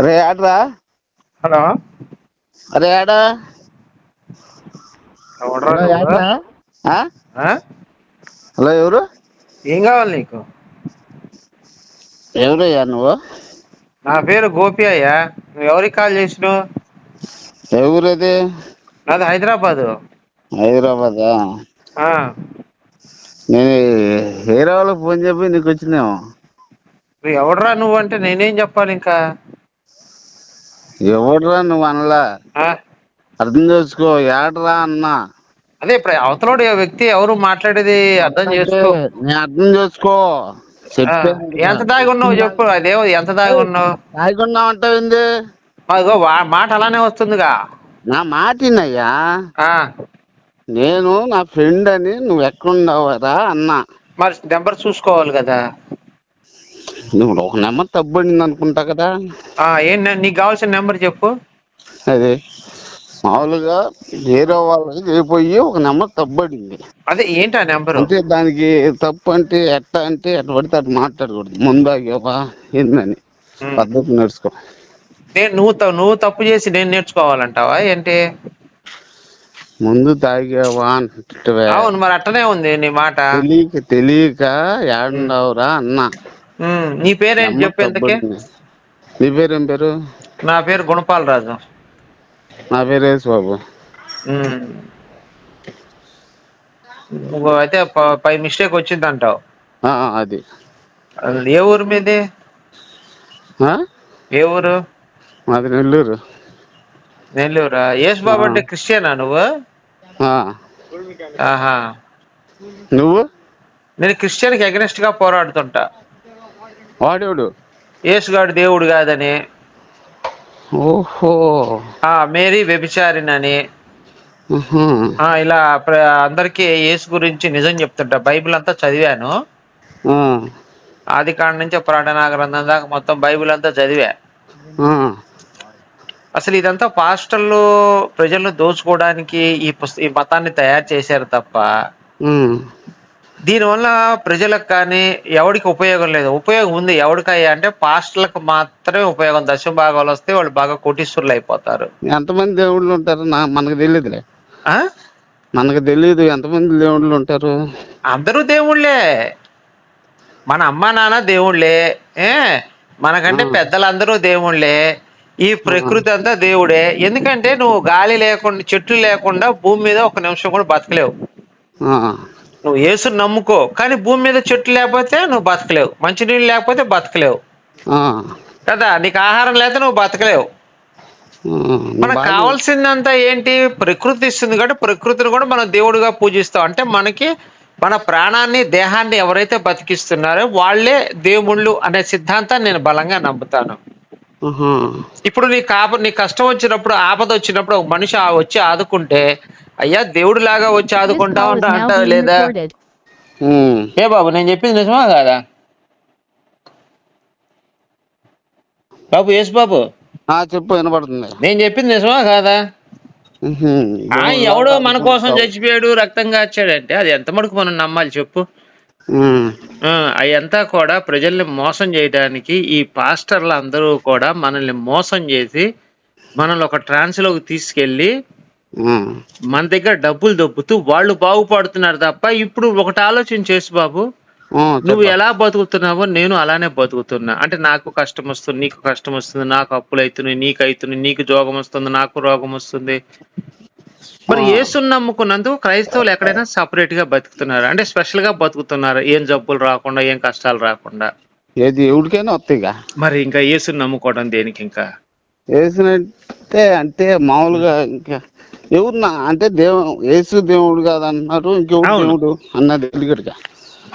అరే ఆడరా. హలో. అరే ఆడా. హలో, ఎవరు? ఏం కావాలి నీకు? ఎవరయ్యా నువ్వు? నా పేరు గోపి అయ్యా. నువ్వు ఎవరికి కాల్ చేసినావు? ఎవరది? నాది హైదరాబాదు. హైదరాబాదా? నేను హీరో ఫోన్ చెప్పి నీకు వచ్చినాము నువ్వు ఎవడ్రా నువ్వు అంటే నేనేం చెప్పాలి ఇంకా? ఎవడురా నువ్వు అనలా? అర్థం చేసుకో ఏడరా అన్నా? అదే ఇప్పుడు అవతలోడు వ్యక్తి ఎవరు మాట్లాడేది అర్థం చేసుకో. నేను అర్థం చేసుకో. ఎంత దాగి ఉన్నావు చెప్పు అదేమో ఎంత దాగి ఉన్నావు తాగున్నా అంటావింది అదిగో వా- మాట అలానే వస్తుందిగా. నా మాటినయ్యా నేను నా ఫ్రెండ్ అని నువ్వు ఎక్కడున్నావరా అన్నా. మరి నెంబర్ చూసుకోవాలి కదా. నువ్వు ఒక నెంబర్ తప్పబడింది అనుకుంటా కదా. ఆ, ఏం నె- నీకు కావాల్సిన నెంబర్ చెప్పు. అదే మామూలుగా వేరే వాళ్ళకి పోయి ఒక నెంబర్ తప్పబడింది అదే ఏంటి ఆ నెంబరు? అంటే దానికి తప్పు అంటే ఎట్ట అంటే ఎట్ట పడితే అటు మాట్లాడకూడదు. ముందాగేవా ఏందని. పద్ధతి నేర్చుకో. నేను నువ్వు నువ్వు తప్పు చేసి నేను నేర్చుకోవాలంటావా? ఏంటి? ముందు తాగేవా అంటే అవును మరి అట్టనే ఉంది నీ మాట. తెలియక తెలియక ఏడున్నావురా అన్నా. నీ పేరేంటి చెప్పు తప్పబడింది. నీ పేరేం పేరు? నా పేరు గుణపాల్ రాజు. నా పేరు యేసు బాబు. అయితే ప- పై మిస్టేక్ వచ్చింది అంటావు ఆ, అది. ఏ ఊరు మీది? ఆ? ఏ ఊరు? మాది నెల్లూరు. నెల్లూరా? యేసు బాబు అంటే క్రిస్టియనా నువ్వు? ఆ. ఆహా. నువ్వు? నేను క్రిస్టియన్కి అగెనిస్ట్గా పోరాడుతుంటా. వాడేవాడు యేసుగాడు దేవుడు కాదని ఓహో ఆ మేరీ వ్యభిచారినని. ఆ ఇలా అందరికీ యేసు గురించి నిజం చెప్తుంటా బైబిల్ అంతా చదివాను. ఆది కాండ నుంచి ప్రాణనాగ గ్రంథం దాకా మొత్తం బైబిల్ అంతా చదివా. అసలు ఇదంతా పాస్టర్లు ప్రజలను దోచుకోవడానికి ఈ పుస్త ఈ మతాన్ని తయారు చేశారు తప్ప. దీనివల్ల ప్రజలకు కానీ ఎవరికి ఉపయోగం లేదు. ఉపయోగం ఉంది. ఎవరికయ్యా అంటే పాస్టర్లకు మాత్రమే ఉపయోగం. దశమ భాగాలు వస్తే వాళ్ళు బాగా కోటీశ్వరులు అయిపోతారు. ఎంతమంది దేవుళ్ళు ఉంటారు? మనకు తెలియదులే ఆ? మనకు తెలియదు ఎంతమంది దేవుళ్ళు ఉంటారు? అందరూ దేవుళ్ళే. మన అమ్మ నాన్న దేవుళ్ళే. ఏ? మనకంటే పెద్దలందరూ దేవుళ్ళే. ఈ ప్రకృతి అంతా దేవుడే. ఎందుకంటే నువ్వు గాలి లేకుండా చెట్లు లేకుండా భూమి మీద ఒక నిమిషం కూడా బతకలేవు. నువ్వు యేసుని నమ్ముకో. కానీ భూమి మీద చెట్లు లేకపోతే నువ్వు బతకలేవు. మంచినీళ్ళు లేకపోతే బతకలేవు. కదా నీకు ఆహారం లేకపోతే నువ్వు బతకలేవు. మనకు కావాల్సిందంతా ఏంటి? ప్రకృతి ఇస్తుంది కాబట్టి ప్రకృతిని కూడా మనం దేవుడిగా పూజిస్తాం. అంటే మనకి మన ప్రాణాన్ని దేహాన్ని ఎవరైతే బతికిస్తున్నారో వాళ్ళే దేవుళ్ళు అనే సిద్ధాంతాన్ని నేను బలంగా నమ్ముతాను. ఇప్పుడు నీ కాప నీ కష్టం వచ్చినప్పుడు ఆపద వచ్చినప్పుడు ఒక మనిషి వచ్చి ఆదుకుంటే అయ్యా దేవుడు లాగా వచ్చి ఆదుకుంటా ఉంటా being లేదా. ఉమ్. ఏ బాబు నేను చెప్పింది నిజమా కాదా? బాబు యేసు బాబు. ఆ, చెప్పు వినపడుతుంది నేను చెప్పింది నిజమా కాదా? ఎవడో మన కోసం చచ్చిపోయాడు రక్తం కాచాడంటే అది ఎంత మటుకు మనం నమ్మాలి చెప్పు. అయంతా కూడా ప్రజల్ని మోసం చేయడానికి ఈ పాస్టర్లు అందరూ కూడా మనల్ని మోసం చేసి మనల్ని ఒక ట్రాన్స్లోకి తీసుకెళ్ళి ఉమ్. మన దగ్గర డబ్బులు దొబ్బుతూ వాళ్ళు బాగుపడుతున్నారు తప్ప ఇప్పుడు ఒకటి ఆలోచన చేసి బాబు. నువ్వు. ఎలా బతుకుతున్నావో నేను అలానే బతుకుతున్నా. అంటే నాకు కష్టం వస్తుంది నీకు కష్టం వస్తుంది నాకు అప్పులు అవుతున్నాయి నీకు అవుతున్నాయి నీకు జోగం వస్తుంది నాకు రోగం వస్తుంది. మరి ఆ. యేసుని నమ్ముకున్నందుకు క్రైస్తవులు ఎక్కడైనా సపరేట్గా బతుకుతున్నారు. అంటే స్పెషల్గా బతుకుతున్నారు. ఏం జబ్బులు రాకుండా ఏం కష్టాలు రాకుండా. ఏది ఎవరికైనా వస్తాయిగా. మరి ఇంకా యేసుని నమ్ముకోవడం దేనికి ఇంకా? వేసినట్టే అంటే మామూలుగా ఇంకా ఎవరు నా అంటే దేవు యేసు దేవుడు కాదంటున్నారు ఇంకెవరు అవును. దేవుడు అన్నది తెలియదుగా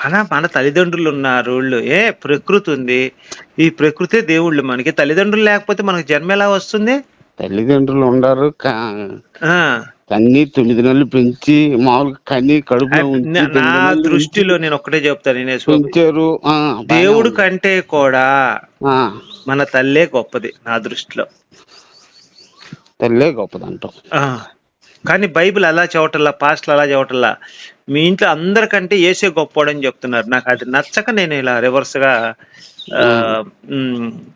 మన మన తల్లిదండ్రులు ఉన్నారు వాళ్ళు. ఏ ప్రకృతి ఉంది. ఈ ప్రకృతే దేవుళ్ళు మనకి. తల్లిదండ్రులు లేకపోతే మనకి జన్మ ఎలా వస్తుంది? తల్లిదండ్రులు ఉండరు క- ఆ. కన్ని తొమ్మిది నెలలు పెంచి మామూలుగా కన్ని కడుపులో ఉంచి నా- తొమ్మిది నా నెలలు దృష్టిలో నేను ఒక్కటే చెప్తాను. పెంచారు. ఆ, బాగానే దేవుడు ఉంది. కంటే కూడా ఆ, మన తల్లే గొప్పది నా దృష్టిలో. తల్లే గొప్పదంటాం ఆ. కానీ బైబిల్ అలా చెప్పటల్లా పాస్టల్ అలా చెప్పటల్లా మీ ఇంట్లో అందరికంటే ఏసే గొప్పోడని చెప్తున్నారు. నాకు అది నచ్చక నేను ఇలా రివర్స్గా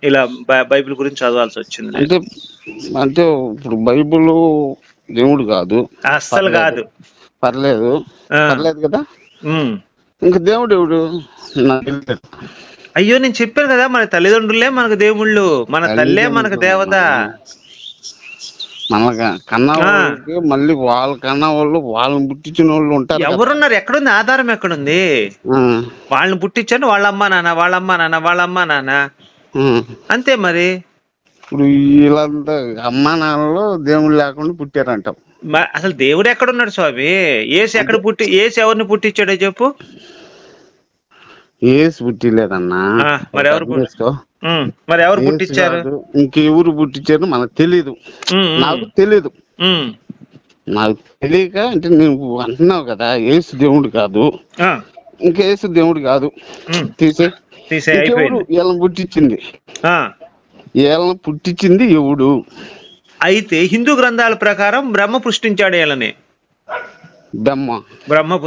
ఇలా బైబిల్ గురించి చదవాల్సి వచ్చింది. అంటే అంటే ఇప్పుడు బైబిల్ దేవుడు కాదు. అస్సలు కాదు. పర్లేదు. పర్లేదు కదా. ఇంకా దేవుడు ఎవడు. అయ్యో నేను చెప్పాను కదా మన తల్లిదండ్రులే మనకు దేవుళ్ళు మన తల్లే మనకు దేవత. మన కన్నా ఆ. వాళ్ళకి మళ్ళీ వాళ్ళ కన్నా వాళ్ళు వాళ్ళని పుట్టించిన వాళ్ళు ఉంటారు కదా. ఎవరున్నారు? ఎక్కడుంది? ఆధారం ఎక్కడుంది? ఆ, వాళ్ళని పుట్టించాను వాళ్ళ అమ్మా నాన్న వాళ్ళ అమ్మా నాన్న వాళ్ళ అమ్మా నాన్న. ఆ. అంతే మరి. ఇప్పుడు వీళ్ళంతా అమ్మా నాన్నలు దేవుడు లేకుండా పుట్టారంటాం. మ- అసలు దేవుడు ఎక్కడున్నాడు స్వామి? ఏసు ఎక్కడ పుట్టి ఏసు ఎవరిని పుట్టించాడో చెప్పు. ఏసు పుట్టిలేదన్నా. ఆ, మరి ఎవరు పుట్టి- మరి ఎవరు పుట్టించారు? ఇంకెవరు పుట్టించారు మనకు ఉమ్, నాకు తెలీదు. ఉమ్, నాకు తెలియక అంటే నువ్వు అంటున్నావు కదా ఏసు దేవుడు కాదు. ఇంకా ఏసు దేవుడు కాదు. తీసే. వీళ్ళని పుట్టించింది? వీళ్ళని పుట్టించింది ఎవడు? అయితే హిందూ గ్రంథాల ప్రకారం బ్రహ్మ సృష్టించాడు వీళ్ళని బ్రహ్మ.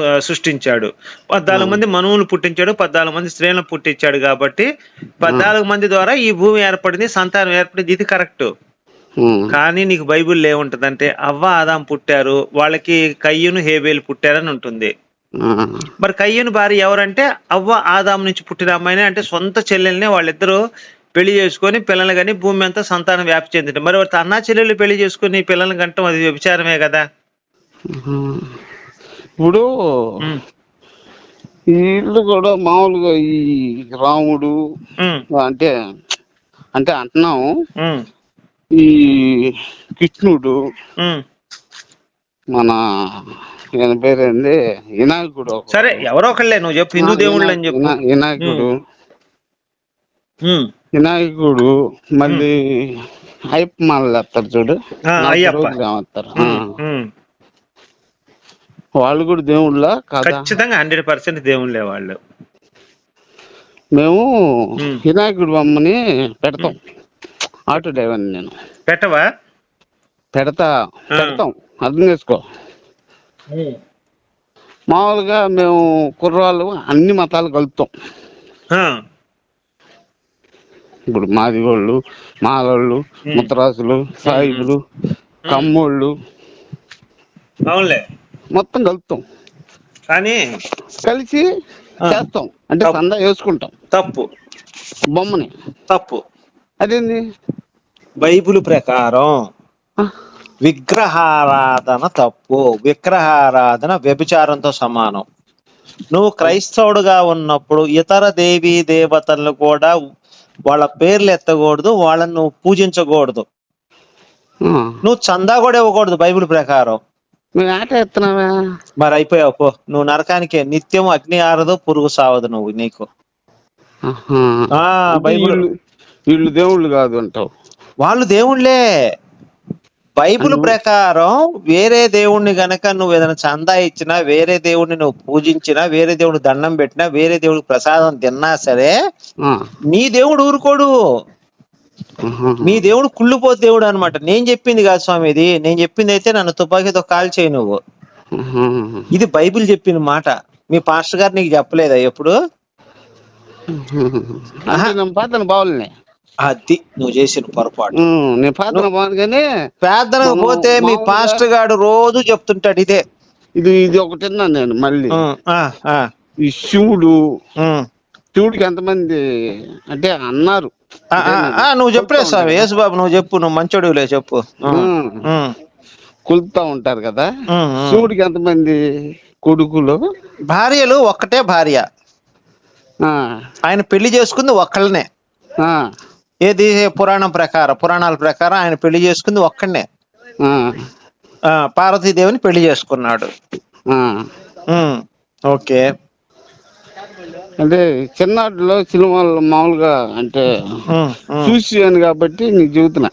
ఆ, సృష్టించాడు. పద్నాలుగు మంది మనువులు పుట్టించాడు పద్నాలుగు మంది స్త్రీలను పుట్టించాడు కాబట్టి పద్నాలుగు మంది ద్వారా ఈ భూమి ఏర్పడింది సంతానం ఏర్పడింది ఇది కరెక్ట్. కానీ నీకు బైబిల్లో ఏముంటదంటే అవ్వ ఆదాం పుట్టారు వాళ్ళకి కయ్యను హేబేలు పుట్టారని ఉంటుంది. మరి కయ్యను భార్య ఎవరంటే అవ్వ ఆదాం నుంచి పుట్టిన అమ్మాయిని అంటే సొంత చెల్లెల్ని వాళ్ళిద్దరూ పెళ్ళి చేసుకొని పిల్లలు కానీ భూమి అంతా సంతానం వ్యాప్తి చెందింది. మరి అన్నా చెల్లెళ్ళు పెళ్ళి చేసుకుని పిల్లల్ని కంటం అది వ్యభిచారమే కదా. ఇప్పుడు వీళ్ళు కూడా మామూలుగా ఈ రాముడు అంటే అంటే అంటున్నాము. ఈ కృష్ణుడు. మన ఈయన పేరేంది? వినాయకుడు. సరే ఎవరో ఒకళ్ళే నువ్వు చెప్పు హిందూ దేవుళ్ళు అని చెప్పు. వినా- వినాయకుడు. వినాయకుడు మళ్ళీ అయ్యప్ప మాలలు వేస్తారు చూడు. అయ్యప్ప. రోజులు ఏమేస్తారు. ఉమ్, ఆ. ఉమ్. వాళ్ళు కూడా దేవుళ్ళ ఖచ్చితంగా హండ్రెడ్ పర్సెంట్ దేవుళ్ళే వాళ్ళు. మేము. వినాయకుడు బొమ్మని పెడతాం. ఆటో డ్రైవర్ నేను. పెట్టవా? పెడతా పెడతాం. అర్థం చేసుకో. మామూలుగా మేము కుర్రాళ్ళు అన్ని మతాలు కలుపుతాం. ఇప్పుడు మాదిగోళ్ళు మాలోళ్ళు ముత్తరాసులు సాయిబులు కమ్మోళ్ళు. అవునులే. మొత్తం కలుపుతాం. కానీ కలిసి. చేస్తాం. అంటే. సందా వేసుకుంటాం. తప్పు. బొమ్మని. తప్పు. అదేంది? బైబిల్ ప్రకారం విగ్రహారాధన తప్పు. విగ్రహారాధన వ్యభిచారంతో సమానం. నువ్వు క్రైస్తవుడుగా ఉన్నప్పుడు ఇతర దేవీ దేవతలను కూడా వాళ్ళ పేర్లు ఎత్తకూడదు వాళ్ళని నువ్వు పూజించకూడదు. నువ్వు చందా కూడా ఇవ్వకూడదు బైబిల్ ప్రకారం. మేము ఆట ఎత్తున్నావా? మరి అయిపోయావు పో. నువ్వు నరకానికి నిత్యం అగ్ని ఆరదు పురుగు సావదు నువ్వు నీకు. ఆ బైబిల్. వీళ్ళు వీళ్ళు దేవుళ్ళు కాదు అంటావు. వాళ్ళు దేవుళ్ళే. బైబిల్ ప్రకారం వేరే దేవుణ్ణి గనక నువ్వు ఏదైనా చందా ఇచ్చినా వేరే దేవుణ్ణి నువ్వు పూజించినా వేరే దేవుడు దండం పెట్టినా వేరే దేవుడికి ప్రసాదం తిన్నా సరే ఆ. నీ దేవుడు ఊరుకోడు. మీ దేవుడు కుళ్ళిపోతే దేవుడు అన్నమాట. నేను చెప్పింది కాదు స్వామి ఇది. నేను చెప్పింది అయితే నన్ను తుపాకీతో కాల్ చేయి నువ్వు. ఇది బైబిల్ చెప్పిన మాట. మీ పాస్టర్ గారు నీకు చెప్పలేదా ఎప్పుడు? అది నువ్వు చేసిన పొరపాటు. నేను బాగుంది కానీ పోతే మీ పాస్టర్ గారు రోజు చెప్తుంటాడు ఇదే. ఇది ఇది ఒకటి నేను మళ్ళీ. ఈ శివుడు. శివుడికి ఎంతమంది అంటే అన్నారు. నువ్వు చెప్పలేదు స్వామి యేసు బాబు నువ్వు చెప్పు నువ్వు మంచోడులే చెప్పు. కొలుతా ఉంటారు కదా. శివుడికి ఎంతమంది కొడుకులు? భార్యలు ఒక్కటే భార్య. ఆయన పెళ్ళి చేసుకుంది ఒక్కళ్ళనే. ఆ, ఏది? పురాణం ప్రకారం పురాణాల ప్రకారం ఆయన పెళ్ళి చేసుకుంది ఒక్కడనే. పార్వతీదేవిని పెళ్ళి చేసుకున్నాడు. ఓకే. అంటే చిన్నాటిలో సినిమాలు మామూలుగా అంటే. చూసాను కాబట్టి నీకు చెబుతున్నా.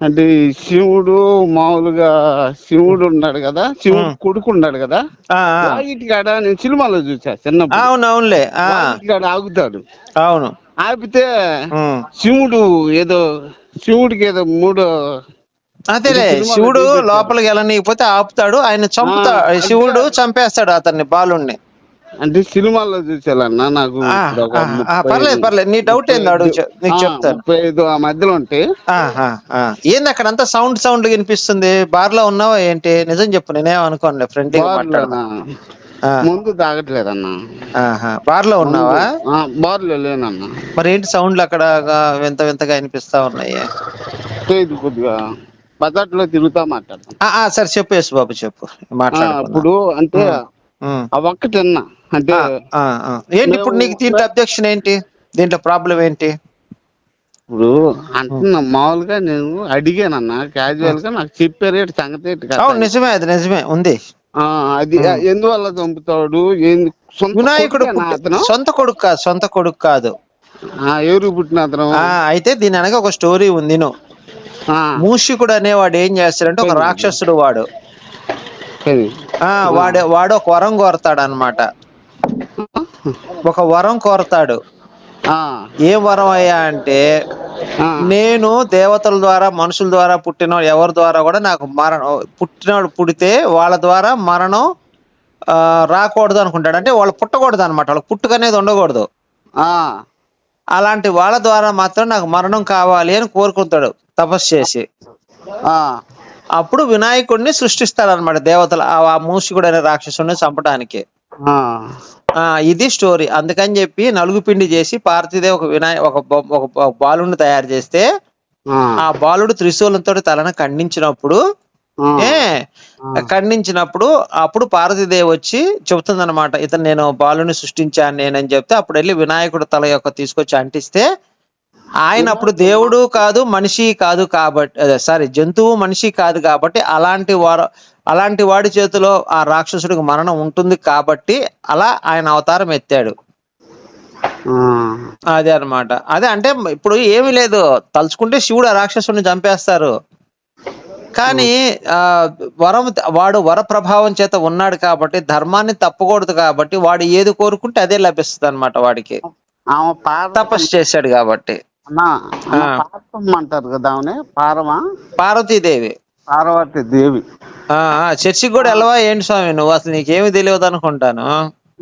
అంటే శివుడు మామూలుగా శివుడు ఉన్నాడు కదా శివుడు కొడుకు ఉన్నాడు కదా కాడ నేను సినిమాలో చూసా చిన్నప్పుడు అవును అవునులే ఆ, వాగిటి కాడ ఆగుతాడు అవును ఆపితే. శివుడు ఏదో శివుడికి ఏదో మూడో అదేలే శివుడు. లోపలికి వెళ్ళనీయకపోతే ఆపుతాడు ఆయన చంపుతాడు శివుడు చంపేస్తాడు అతన్ని బాలుణ్ణి అంటే సినిమాల్లో చూసేయాలన్నా నాకు పర్లేదు పర్లేదు. నీ డౌట్ ఏంది అడుగు నీకు చెప్తాను. ముప్పై ఐదు ఆ మధ్యలో ఉంటే. ఏంది అక్కడ అంతా సౌండ్ సౌండ్ వినిపిస్తుంది? బార్లో ఉన్నావా ఏంటి? నిజం చెప్పు నేనేం అనుకోనులే ఫ్రెండ్? ముందు తాగట్లేదన్నా. బార్లో ఉన్నావా? ఆ, బార్లో లేనన్నా. మరి ఏంటి సౌండ్లు అక్కడ వింత వింతగా వినిపిస్తా ఉన్నాయి? ఇది కొద్దిగా. బజార్లో తిరుగుతా మాట్లాడతాం. ఆ, ఆ, సరే చెప్పు యేసు బాబు చెప్పు. మాట్లాడు ఇప్పుడు అంటే ఆ. ఒక్కటన్నా అంటే ఏంటి ఇప్పుడు నీకు దీంట్లో అబ్జెక్షన్ ఏంటి? దీంట్లో ప్రాబ్లం ఏంటి? ఇప్పుడు అంటున్నా మామూలుగా నేను అడిగానన్నా క్యాజువల్గా నాకు చెప్పారు ఏంటి సంగతి ఏంటి అవును. నిజమే అది నిజమే ఉంది. ఆ, అది ఎందువల్ల చంపుతాడు? వినాయకుడు సొంత కొడుకు కాదు సొంత కొడుకు కాదు. ఆ, ఎవరు పుట్టిన అతను? అయితే దీని అనగా ఒక స్టోరీ ఉంది నువ్వు మూషికుడు అనేవాడు ఏం చేస్తాడంటే ఒక రాక్షసుడు వాడు. వాడు వాడు ఒక వరం కోరతాడు అనమాట ఒక వరం కోరతాడు. ఆ, ఏ వరం అయ్యా అంటే నేను దేవతల ద్వారా మనుషుల ద్వారా పుట్టిన ఎవరి ద్వారా కూడా నాకు మరణం పుట్టినోడు పుడితే వాళ్ళ ద్వారా మరణం రాకూడదు అనుకుంటాడు. అంటే వాళ్ళు పుట్టకూడదు అనమాట వాళ్ళకి పుట్టుక అనేది ఉండకూడదు. ఆ, అలాంటి వాళ్ళ ద్వారా మాత్రం నాకు మరణం కావాలి అని కోరుకుంటాడు తపస్సు చేసి. ఆ, అప్పుడు వినాయకుడిని సృష్టిస్తాడు అనమాట దేవతలు ఆ- మూషికుడు అనే రాక్షసుడిని చంపడానికి ఇది స్టోరీ. అందుకని చెప్పి నలుగు పిండి చేసి పార్వతీదేవి ఒక వినాయ ఒక ఒక తయారు చేస్తే ఆ, బాలుడు త్రిశూలంతో తలను ఖండించినప్పుడు ఏ ఖండించినప్పుడు అప్పుడు పార్వతీదేవి వచ్చి చెబుతుందన్నమాట ఇతను నేను బాలుని సృష్టించాను నేనని చెప్తే అప్పుడు వెళ్ళి వినాయకుడు తల యొక్క తీసుకొచ్చి అంటిస్తే ఆయన అప్పుడు దేవుడు కాదు మనిషి కాదు కాబట్టి సారీ జంతువు మనిషి కాదు కాబట్టి అలాంటి వారు అలాంటి వాడి చేతిలో ఆ రాక్షసుడికి మరణం ఉంటుంది కాబట్టి అలా ఆయన అవతారం ఎత్తాడు. అదే అన్నమాట. అదే అంటే ఇప్పుడు ఏమీ లేదు. తలుచుకుంటే శివుడు ఆ రాక్షసుడిని చంపేస్తారు. కానీ ఆ వరం వాడు వర ప్రభావం చేత ఉన్నాడు కాబట్టి ధర్మాన్ని తప్పకూడదు కాబట్టి వాడు ఏది కోరుకుంటే అదే లభిస్తుంది అనమాట వాడికి తపస్సు చేశాడు కాబట్టి. అంటారు కదా ఆమె పారమా పార్వతీదేవి. పార్వతి దేవి చర్చికి కూడా వెళ్ళవా ఏంటి స్వామి నువ్వు? అసలు నీకేమి తెలియదు అనుకుంటాను.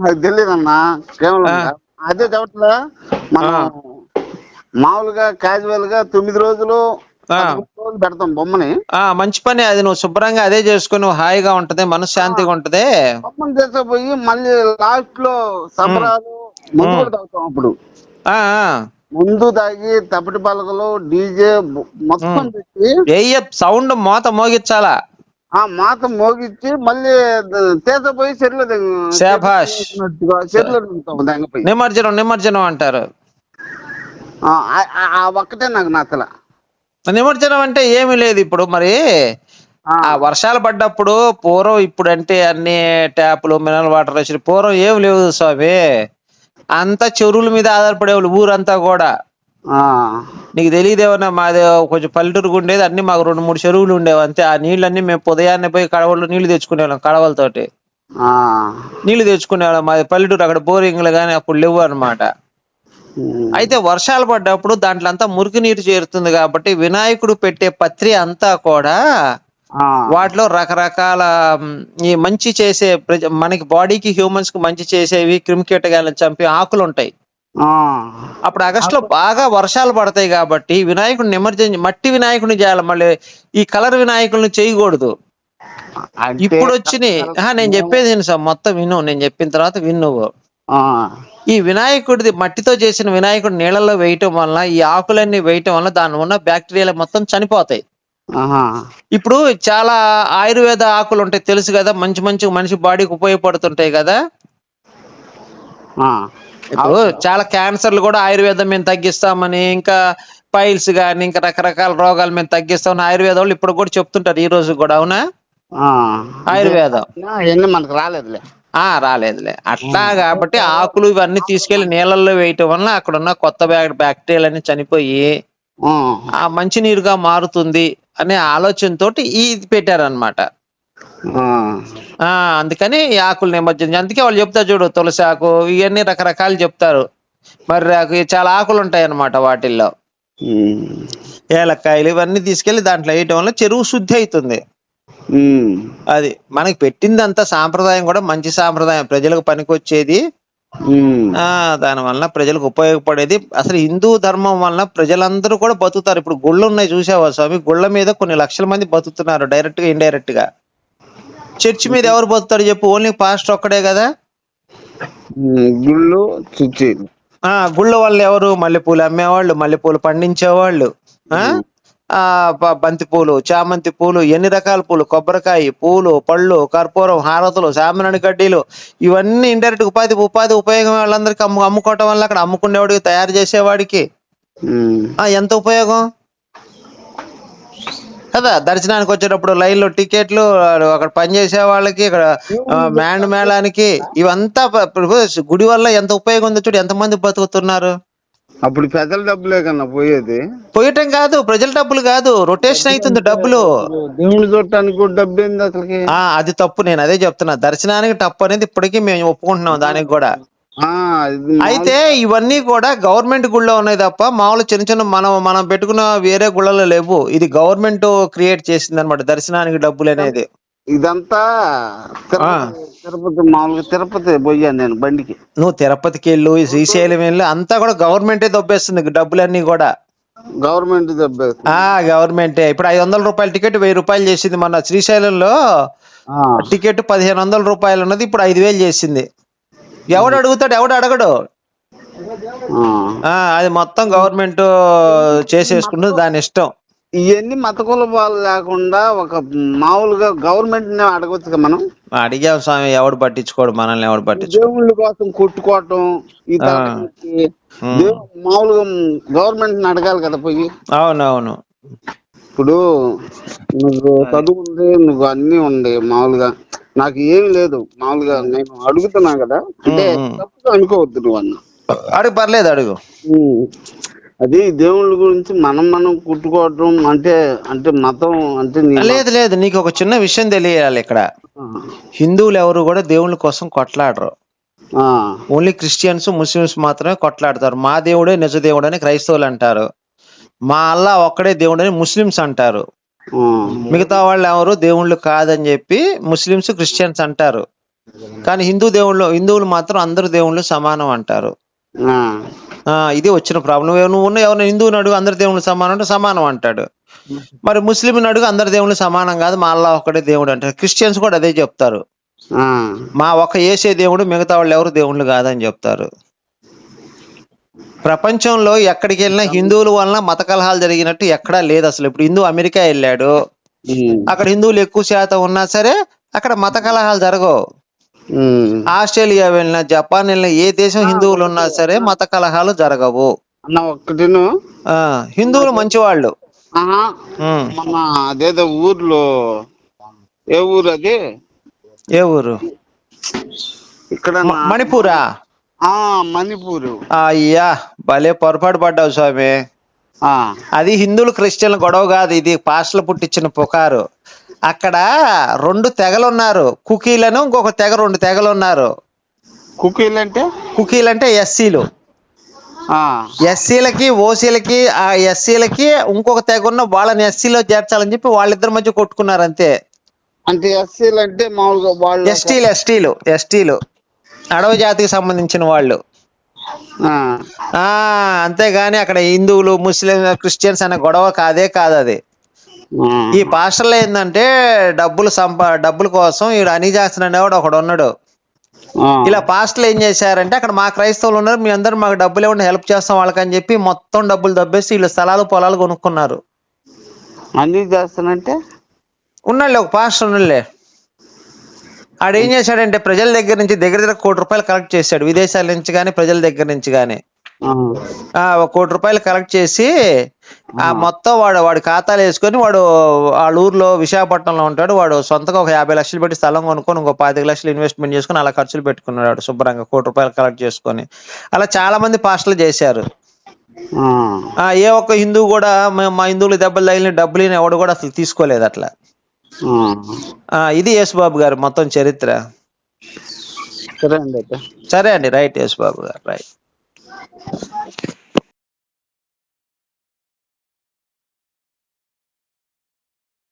నాకు తెలియదన్నా కేవలం. అదే చెప్పట్లే. మనం మామూలుగా క్యాజువల్గా తొమ్మిది రోజులు పెడతాం బొమ్మని. ఆ మంచి పని అది. నువ్వు శుభ్రంగా అదే చేసుకుని హాయిగా ఉంటది మనశ్శాంతిగా ఉంటది. బొమ్మను తీసుకుపోయి మళ్ళీ లాస్ట్లో సంబరాలు ముందు అప్పుడు. ముందు తాగి తప్పటి పలకలు డీజే మొత్తం పెట్టి సౌండ్ మోత మోగించాలా ఆ మాత మోగిచ్చి మళ్ళీ చెట్లు శాబాష్. చెట్లు దానిపై నిమజ్జనం నిమజ్జనం అంటారు. ఒక్కటే నాకు నచ్చల. నిమజ్జనం అంటే ఏమీ లేదు ఇప్పుడు మరి. ఆ, వర్షాలు పడ్డప్పుడు పూర్వం ఇప్పుడు అంటే అన్ని ట్యాపులు మినరల్ వాటర్ వచ్చి పూర్వం ఏం లేవు స్వామి. అంతా చెరువుల మీద ఆధారపడేవాళ్ళు ఊరంతా కూడా. నీకు తెలియదేమన్నా మాది కొంచెం పల్లెటూరుకు ఉండేది అన్ని మాకు రెండు మూడు చెరువులు ఉండేవి అంతే. ఆ నీళ్ళన్నీ మేము ఉదయాన్నే పోయి కడవల్లో నీళ్ళు తెచ్చుకునేవాళ్ళం కడవలతోటి. నీళ్ళు తెచ్చుకునేవాళ్ళం మాది పల్లెటూరు అక్కడ బోరింగ్లు కానీ అప్పుడు లేవు అన్నమాట. ఉమ్, అయితే వర్షాలు పడ్డప్పుడు దాంట్లో అంతా మురికి నీరు చేరుతుంది కాబట్టి వినాయకుడు పెట్టే పత్రి అంతా కూడా వాటిలో రకరకాల ఈ మంచి చేసే మనకి బాడీకి హ్యూమన్స్కి మంచి చేసేవి క్రిమికీటకాలను చంపే ఆకులు ఉంటాయి. అప్పుడు ఆగస్ట్లో బాగా వర్షాలు పడతాయి కాబట్టి వినాయకుడిని నిమజ్జనం మట్టి వినాయకుడిని చేయాలి. మళ్ళీ ఈ కలర్ వినాయకుడిని చేయకూడదు. ఇప్పుడు వచ్చినాయి. నేను చెప్పేది విను సార్ మొత్తం విను. నేను చెప్పిన తర్వాత విను ఈ వినాయకుడిది మట్టితో చేసిన వినాయకుడు నీళ్ళలో వేయటం వల్ల ఈ ఆకులన్నీ వేయటం వల్ల దాని ఉన్న బ్యాక్టీరియాలు మొత్తం చనిపోతాయి. ఇప్పుడు చాలా ఆయుర్వేద ఆకులు ఉంటాయి తెలుసు కదా మంచి మంచి మనిషి బాడీకి ఉపయోగపడుతుంటాయి కదా. ఇప్పుడు చాలా క్యాన్సర్లు కూడా ఆయుర్వేదం మేము తగ్గిస్తామని ఇంకా పైల్స్ కానీ ఇంకా రకరకాల రోగాలు మేము తగ్గిస్తామని ఆయుర్వేద వాళ్ళు ఇప్పుడు కూడా చెప్తుంటారు ఈ రోజు కూడా అవునా. ఆయుర్వేదం. మనకు రాలేదులే. ఆ రాలేదులే. అట్లా కాబట్టి ఆకులు ఇవన్నీ తీసుకెళ్ళి నీళ్ళల్లో వేయటం వల్ల అక్కడ ఉన్న కొత్త బ్యాక్ బ్యాక్టీరియాలన్నీ చనిపోయి ఆ, ఆ మంచి నీరుగా మారుతుంది అనే ఆలోచనతోటి ఇది పెట్టారనమాట అందుకని ఈ ఆకులు నిమజ్జనం అందుకే వాళ్ళు చెప్తారు చూడు తులసి ఆకు ఇవన్నీ రకరకాలు చెప్తారు. మరి ఆకు- చాలా ఆకులు ఉంటాయి అన్నమాట వాటిల్లో. ఏలక్కాయలు ఇవన్నీ తీసుకెళ్ళి దాంట్లో వేయటం వల్ల చెరువు శుద్ధి అవుతుంది. అది మనకి పెట్టిందంతా సాంప్రదాయం కూడా మంచి సాంప్రదాయం. ప్రజలకు పనికొచ్చేది దాని వలన ప్రజలకు ఉపయోగపడేది. అసలు హిందూ ధర్మం వలన ప్రజలందరూ కూడా బతుకుతారు. ఇప్పుడు గుళ్ళు ఉన్నాయి చూసావా స్వామి? గుళ్ళ మీద కొన్ని లక్షల మంది బతుకుతున్నారు డైరెక్ట్గా ఇండైరెక్ట్గా చర్చి మీద ఎవరు బతుకుతారు చెప్పు? ఓన్లీ పాస్టర్ ఒక్కడే కదా. గుళ్ళు గుళ్ళ వాళ్ళు ఎవరు మల్లెపూలు అమ్మేవాళ్ళు మల్లెపూలు పండించేవాళ్ళు. బంతి పూలు చామంతి పూలు ఎన్ని రకాల పూలు? కొబ్బరికాయ పూలు పళ్ళు కర్పూరం హారతులు సామరాణి కడ్డీలు ఇవన్నీ ఇండైరెక్ట్ ఉపాధి ఉపాధి ఉపయోగం వాళ్ళందరికీ అమ్ము అమ్ముకోవటం వల్ల అక్కడ అమ్ముకునేవాడికి తయారు చేసేవాడికి. ఆ ఎంత ఉపయోగం? కదా దర్శనానికి వచ్చేటప్పుడు లైన్లో టికెట్లు అక్కడ పనిచేసే వాళ్ళకి ఇక్కడ ఆ, మ్యాండ్ మేళానికి ఇవంతా గుడి వల్ల ఎంత ఉపయోగం ఉందో చూడు ఎంతమంది బతుకుతున్నారు? అప్పుడు పెద్దల డబ్బులే కన్నా పోయేది. పోయటం కాదు ప్రజల డబ్బులు కాదు రొటేషన్ అవుతుంది డబ్బులు. దేవుళ్ళు చూడటానికి కూడా డబ్బు ఏంది అసలుకి? ఆ అది తప్పు నేను అదే చెప్తున్నా. దర్శనానికి తప్పు అనేది ఇప్పటికీ మేము ఒప్పుకుంటున్నాం దానికి కూడా. అయితే ఇవన్నీ కూడా గవర్నమెంట్ గుళ్ళో ఉన్నాయి తప్ప మామూలు చిన్న చిన్న మనం మనం పెట్టుకున్న వేరే గుళ్ళలో లేవు. ఇది గవర్నమెంట్ క్రియేట్ చేసింది అనమాట దర్శనానికి డబ్బులు అనేది. ఇదంతా తిరుపతి మామూలుగా తిరుపతి పోయాను నేను బండికి. నువ్వు తిరుపతికి వెళ్ళు శ్రీశైలం వెళ్ళు అంతా కూడా గవర్నమెంటే దొబ్బేస్తుంది డబ్బులన్నీ కూడా. గవర్నమెంట్ ఆ గవర్నమెంటే. ఇప్పుడు ఐదు వందల రూపాయల టికెట్ వెయ్యి రూపాయలు చేసింది మన శ్రీశైలంలో. టికెట్ పదిహేను వందల రూపాయలు ఉన్నది ఇప్పుడు ఐదు వేలు చేసింది. ఎవడు అడుగుతాడు? ఎవడు అడగడు? ఆ. అది మొత్తం గవర్నమెంట్ చేసేసుకుంటుంది దాని ఇష్టం. ఇవన్నీ మత కులపాలు లేకుండా ఒక మామూలుగా గవర్నమెంట్ కదా మనం? అడిగాం స్వామి ఎవడు పట్టించుకోడు మనల్ని ఎవడు పట్టించుకోడు. దేవుళ్ళ కోసం కొట్టుకోవటం మామూలుగా గవర్నమెంట్ని అడగాలి కదా పోయి? అవునవును. ఇప్పుడు నువ్వు చదువు ఉంది నువ్వు అన్ని ఉంది మామూలుగా. నాకు ఏమి లేదు మామూలుగా నేను అడుగుతున్నా కదా. అంటే తప్పుగా అనుకోవద్దు నువ్వు అన్న అడుగు పర్లేదు అడుగు. అది దేవుళ్ళ గురించి మనం మనం కుట్టుకోవటం అంటే అంటే మతం అంటే లేదు లేదు. నీకు ఒక చిన్న విషయం తెలియాలి ఇక్కడ. హిందువులు ఎవరు కూడా దేవుళ్ళ కోసం కొట్లాడరు. ఓన్లీ క్రిస్టియన్స్ ముస్లిమ్స్ మాత్రమే కొట్లాడతారు. మా దేవుడే నిజ దేవుడు అని క్రైస్తవులు అంటారు. మా అల్లా ఒక్కడే దేవుడు అని ముస్లిమ్స్ అంటారు. మిగతా వాళ్ళు ఎవరు దేవుళ్ళు కాదని చెప్పి ముస్లిమ్స్ క్రిస్టియన్స్ అంటారు. కానీ హిందూ దేవుళ్ళు హిందువులు మాత్రం అందరు దేవుళ్ళు సమానం అంటారు. ఇది వచ్చిన ప్రాబ్లం. నువ్వు ఉన్న ఎవరిని? హిందువుని అడుగు అందరు దేవుళ్ళు సమానం అంటే సమానం అంటాడు. మరి ముస్లింని అడుగు అందరు దేవుళ్ళు సమానం కాదు. మా అల్లా ఒక్కడే దేవుడు అంటారు క్రిస్టియన్స్ కూడా అదే చెప్తారు. మా ఒక ఏసే దేవుడు మిగతా వాళ్ళు ఎవరు దేవుళ్ళు కాదని చెప్తారు. ప్రపంచంలో ఎక్కడికి వెళ్ళినా హిందువుల వలన మత కలహాలు జరిగినట్టు ఎక్కడా లేదు అసలు. ఇప్పుడు హిందూ అమెరికా వెళ్ళాడు. అక్కడ హిందువులు ఎక్కువ శాతం ఉన్నా సరే అక్కడ మత కలహాలు జరగవు. ఆస్ట్రేలియా వెళ్ళినా జపాన్ వెళ్ళినా ఏ దేశం హిందువులు ఉన్నా సరే మత కలహాలు జరగవు. అన్న ఒక్కటిను ఆ హిందువులు మంచివాళ్ళు. మన అదేదో ఊర్లో ఏ ఊరు అది? ఏ ఊరు? ఇక్కడ మణిపూరా? ఆ మణిపూరు. అయ్యా భలే పొరపాటు పడ్డావు స్వామి. ఆ, అది హిందువులు క్రిస్టియన్ల గొడవ కాదు ఇది పాస్టర్లు పుట్టించిన పుకారు. అక్కడ రెండు తెగలు ఉన్నారు కుకీలను ఇంకొక తెగ రెండు తెగలు ఉన్నారు కుకీలు అంటే? కుకీలు అంటే ఎస్సీలు ఎస్సీలకి ఓసీలకి ఆ ఎస్సీలకి ఇంకొక తెగ ఉన్న వాళ్ళని ఎస్సీలో చేర్చాలని చెప్పి వాళ్ళిద్దరి మధ్య కొట్టుకున్నారు అంతే. అంటే ఎస్సీలు అంటే మామూలుగా వాళ్ళు ఎస్టీలు ఎస్టీలు ఎస్టీలు. అడవి జాతికి సంబంధించిన వాళ్ళు. అంతేగాని అక్కడ హిందువులు ముస్లిం క్రిస్టియన్స్ అనే గొడవ కాదే కాదు అది. ఈ పాస్టర్లు ఏంటంటే డబ్బులు సంపా డబ్బుల కోసం ఈడు అనిజాసన్ అనేవాడు ఒకడు ఉన్నాడు. ఇలా పాస్టర్లు ఏం చేశారంటే అక్కడ మా క్రైస్తవులు ఉన్నారు మీ అందరు మాకు డబ్బులు ఇవ్వండి హెల్ప్ చేస్తాం వాళ్ళకని చెప్పి మొత్తం డబ్బులు దబ్బేసి వీళ్ళు స్థలాలు పొలాలు కొనుక్కున్నారు. అన్ని చేస్తానంటే ఉన్నాళ్ళే ఒక పాస్టర్ ఉన్నాళ్ళే ఆడేం చేశాడంటే ప్రజల దగ్గర నుంచి దగ్గర దగ్గర కోటి రూపాయలు కలెక్ట్ చేశాడు విదేశాల నుంచి కానీ ప్రజల దగ్గర నుంచి కానీ ఒక కోటి రూపాయలు కలెక్ట్ చేసి ఆ మొత్తం వాడు వాడి ఖాతాలు వేసుకొని వాడు వాళ్ళ ఊర్లో విశాఖపట్నంలో ఉంటాడు. వాడు సొంతగా ఒక యాభై లక్షలు పెట్టి స్థలం కొనుక్కొని ఇంకో పాతిక లక్షలు ఇన్వెస్ట్మెంట్ చేసుకొని అలా ఖర్చులు పెట్టుకున్నాడు వాడు శుభ్రంగా కోటి రూపాయలు కలెక్ట్ చేసుకొని. అలా చాలా మంది పాస్టర్లు చేశారు. ఏ ఒక్క హిందువు కూడా "మేము- మా హిందువులు దెబ్బలు తగిలిన డబ్బులు ఎవడు కూడా అసలు తీసుకోలేదు అట్లా. ఇది యేసుబాబు గారు మొత్తం చరిత్ర. సరే అండి సరే అండి రైట్ యేసుబాబు గారు రైట్.